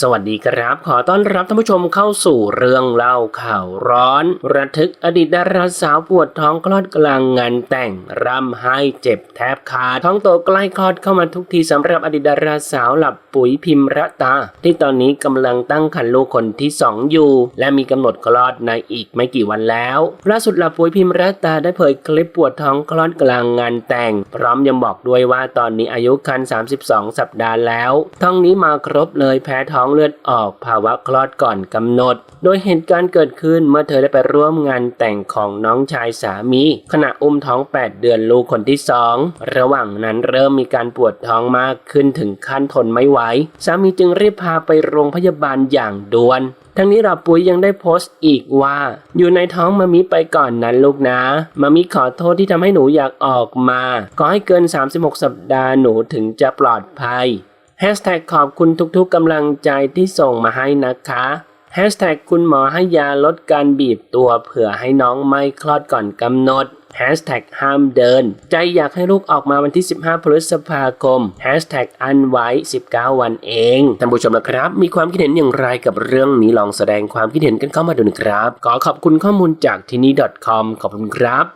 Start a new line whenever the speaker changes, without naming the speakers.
สวัสดีครับ ขอต้อนรับท่านผู้ชมเข้าสู่เรื่องเล่าข่าวร้อน ระทึกอดีตดาราสาวปวดท้องคลอดกลางงานแต่งร่ำไห้เจ็บแทบขาดท้องโตใกล้คลอดเข้ามาทุกทีสำหรับอดีตดาราสาวหลับปุ๋ยพิมระตา ที่ตอนนี้กำลังตั้งครรภ์ลูกคนที่สองอยู่ และมีกำหนดคลอดในอีกไม่กี่วันแล้วล่าสุดหลับปุ๋ยพิมระตาได้เผยคลิปปวดท้องคลอดกลางงานแต่ง พร้อมยังบอกด้วยว่าตอนนี้อายุครรภ์32 สัปดาห์แล้วท้องนี้มาครบเลยแพ้ท้ององเลือดออกภาวะคลอดก่อนกำหนด โดยเหตุการณ์เกิดขึ้นเมื่อเธอได้ไปร่วมงานแต่งของน้องชายสามี ขณะอุ้มท้อง 8 เดือนลูกคนที่สองระหว่างนั้นเริ่มมีการปวดท้องมากขึ้นถึงขั้นทนไม่ไหว สามีจึงรีบพาไปโรงพยาบาลอย่างด่วนทั้งนี้ราปุ๋ยยังได้โพสต์อีกว่า อยู่ในท้องมามิไปก่อนนั้นลูกนะ มามิขอโทษที่ทำให้หนูอยากออกมา ขอให้เกิน 36 สัปดาห์หนูถึงจะปลอดภัย แฮชแท็กขอบคุณทุกๆกำลังใจที่ส่งมาให้นะคะแฮชแท็กคุณหมอให้ยาลดการบีบตัวเผื่อให้น้องไม่คลอดก่อนกำหนดแฮชแท็กห้ามเดิน ใจอยากให้ลูกออกมาวันที่ 15 พฤษภาคมแฮชแท็กอันไว้ 19 วันเอง ท่านผู้ชมนะครับ มีความคิดเห็นอย่างไรกับเรื่องนี้ลองแสดงความคิดเห็นกันเข้ามาดูนะครับ ขอขอบคุณข้อมูลจากที่นี่ .com ขอบคุณครับ